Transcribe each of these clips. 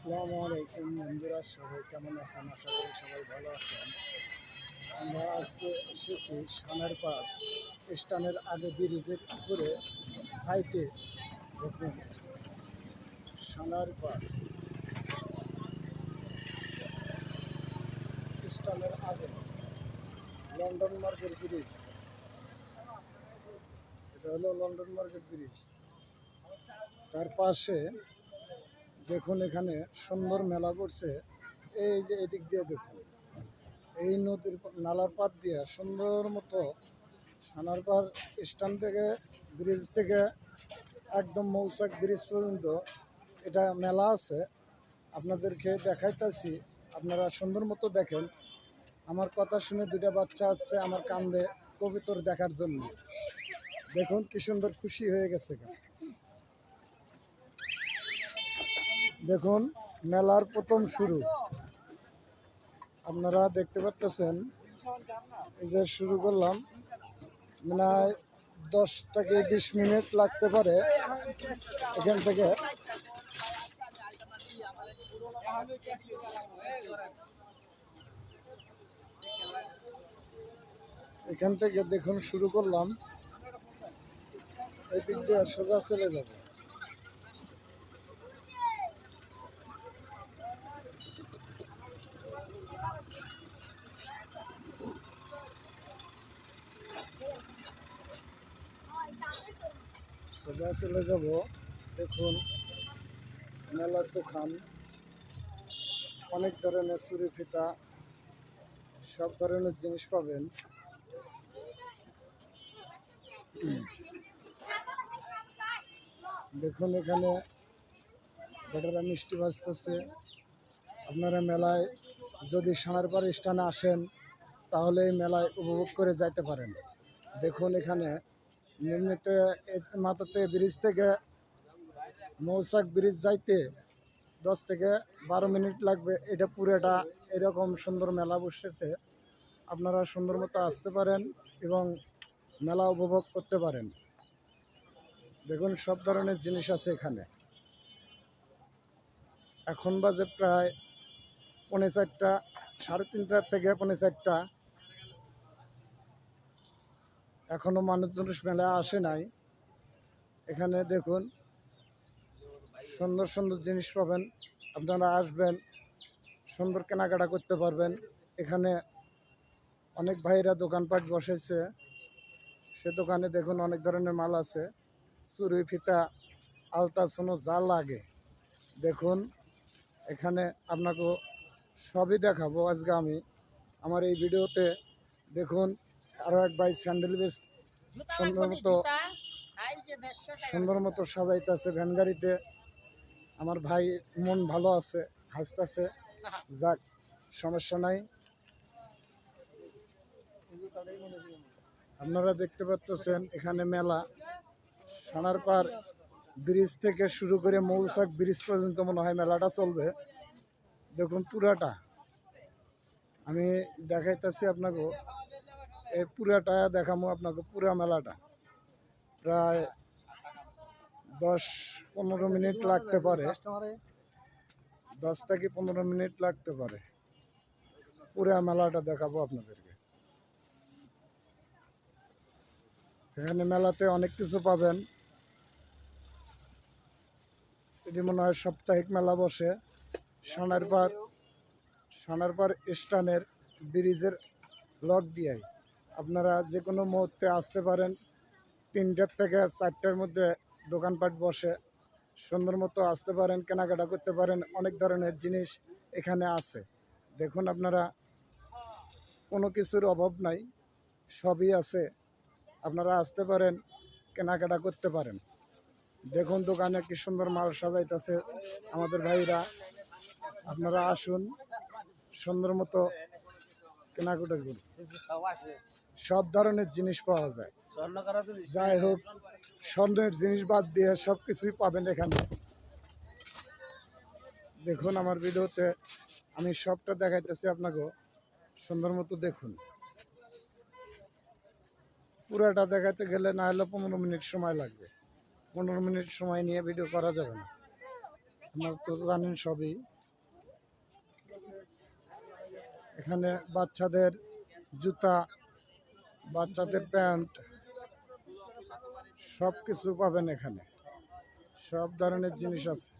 আসসালামু আলাইকুম বন্ধুরা, সবাই কেমন আছেন? আশা করি সবাই ভালো আছেন। আমরা আজকে এসেছি সানার পার স্টানের আগে ব্রিজের উপরে, সাইটে। দেখুন সানার পার স্টানের আগে, লন্ডন মার্কেট ব্রিজ। এটা হলো লন্ডন মার্কেট ব্রিজ। তার পাশে দেখুন এখানে সুন্দর মেলা করছে। এই যে এদিক দিয়ে দেখুন। এই নদীর নালার পাত দিয়ে সুন্দর মতো সানার পার স্ট্যান্ড থেকে, ব্রিজ থেকে, একদম মৌসাক ব্রিজ পর্যন্ত এটা মেলা আছে। আপনাদেরকে দেখাইতেছি, আপনারা সুন্দর মতো দেখেন। আমার কথা শুনে দুটা বাচ্চা আছে আমার কান্দে কবিতর দেখার জন্য। দেখুন কি সুন্দর খুশি হয়ে গেছে। দেখুন, মেলার প্রথম শুরু। আপনারা দেখতে পাচ্ছেন এই যে শুরু করলাম। মানে দশ থেকে বিশ মিনিট লাগতে পারে এখান থেকে। এখান থেকে দেখুন, শুরু করলাম। এই দিক দিয়ে সোজা চলে যাবে। সোজা চলে যাব। দেখুন মেলার দোকান অনেক ধরনের চুরি ফিতা, সব ধরনের জিনিস পাবেন। দেখুন, এখানে বেটারা মিষ্টি বাজতেছে আপনারা মেলায় যদি সানারপাড় স্থানে আসেন, তাহলে এই মেলায় উপভোগ করে যাইতে পারেন। দেখুন, এখানে নির্মিত মাথাতে ব্রিজ থেকে মৌসাক ব্রিজ যাইতে দশ থেকে বারো মিনিট লাগবে। এটা পুরোটা এরকম সুন্দর মেলা বসেছে। আপনারা সুন্দর মতো আসতে পারেন এবং মেলা উপভোগ করতে পারেন। দেখুন, সব ধরনের জিনিস আছে এখানে। এখন বাজে প্রায় পৌনে চারটা, সাড়ে তিনটার থেকে পৌনে চারটা। এখনও মানুষজন মেলায় আসে নাই। এখানে দেখুন, সুন্দর সুন্দর জিনিস পাবেন। আপনারা আসবেন, সুন্দর কেনাকাটা করতে পারবেন। এখানে অনেক ভাইরা দোকানপাট বসেছে। সে দোকানে দেখুন অনেক ধরনের মাল আছে। চুরি, ফিতা, আলতা, সোনো, যা লাগে। দেখুন, এখানে আপনাকে সবই দেখাবো আজকে আমি। আমার এই ভিডিওতে দেখুন আরও এক ভাই স্যান্ডেল বেশ সুন্দর মতো সুন্দর মতো সাজাইতেছে ভ্যান গাড়িতে। আমার ভাই মন ভালো আছে, হাসতেছে। যাক, সমস্যা নাই। আপনারা দেখতে পাচ্ছেন এখানে মেলা। সানার পার ব্রিজ থেকে শুরু করে মৌসাক ব্রিজ পর্যন্ত মনে হয় মেলাটা চলবে। দেখুন পুরাটা। আমি দেখাইতেছি আপনাকে। এই পুরাটা দেখামো আপনাকে, পুরা মেলাটা। প্রায় দশ পনেরো মিনিট লাগতে পারে। দশ থেকে পনেরো মিনিট লাগতে পারে। পুরা মেলাটা দেখাবো আপনাদেরকে। এখানে মেলাতে অনেক কিছু পাবেন। এটি মনে হয় সাপ্তাহিক মেলা বসে। সোনারপাড় সোনারপাড় স্টানের ব্রিজের লক দিয়াই। আপনারা যে কোনো মুহূর্তে আসতে পারেন। তিনটার থেকে চারটার মধ্যে দোকানপাট বসে সুন্দর মতো আসতে পারেন, কেনাকাটা করতে পারেন, অনেক ধরনের জিনিস এখানে আছে। দেখুন আপনারা, কোনো কিছুর অভাব নাই, সবই আছে। আপনারা আসতে পারেন, কেনাকাটা করতে পারেন। দেখুন দোকানে কি সুন্দর মাল সাজাইতেছে আমাদের ভাইরা। আপনারা আসুন, সুন্দর মতো কেনাকাটা করুন। সব ধরনের জিনিস পাওয়া যায়। যাই হোক, স্বর্ণের জিনিস বাদ দিয়ে সব কিছুই পাবেন এখানে। দেখুন আমার ভিডিওতে, আমি সবটা দেখাইতেছি আপনাকে। সুন্দর মতো দেখুন। পুরাটা দেখাতে গেলে না হলে পনেরো মিনিট সময় লাগবে। পনেরো মিনিট সময় নিয়ে ভিডিও করা যাবে না। আপনারা তো জানেন সবই। এখানে বাচ্চাদের জুতা বাচ্চাদের প্যান্ট সব কিছু পাবেন এখানে। সব ধরনের জিনিস আছে।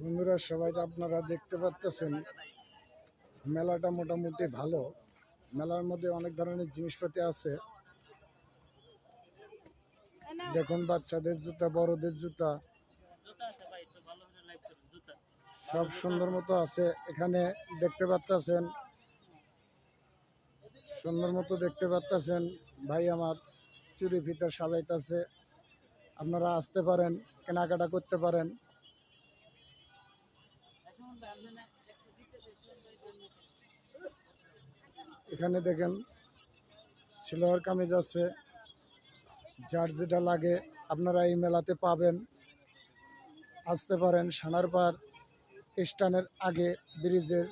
বন্ধুরা, সবাই আপনারা দেখতে পাচ্ছেন মেলাটা মোটামুটি ভালো। মেলার মধ্যে অনেক ধরনের জিনিসপাতি আছে। দেখুন বাচ্চাদের জুতা বড়দের জুতা। সব সুন্দর মতো আছে এখানে দেখতে পাচ্ছেন সুন্দর মতো দেখতে পাচ্ছেন ভাই আমার চুরি ফিতা সাজাইতেছে। আপনারা আসতে পারেন কেনাকাটা করতে পারেন। এখানে দেখেন ছিলোয়ার কামিজ আছে। যার যেটা লাগে আপনারা এই মেলাতে পাবেন। আসতে পারেন সানারপাড় স্টানের আগে ব্রিজের,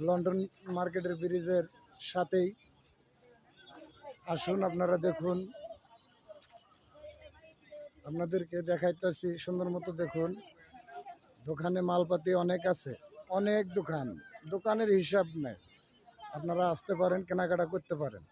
লন্ডন মার্কেটের ব্রিজের সাথেই। আসুন আপনারা দেখুন। আপনাদেরকে দেখাইতেছি, সুন্দর মতো দেখুন। দোকানে মালপাতি অনেক আছে, অনেক দোকান। দোকানের হিসাব নেই। আপনারা আসতে পারেন, কেনাকাটা করতে পারেন।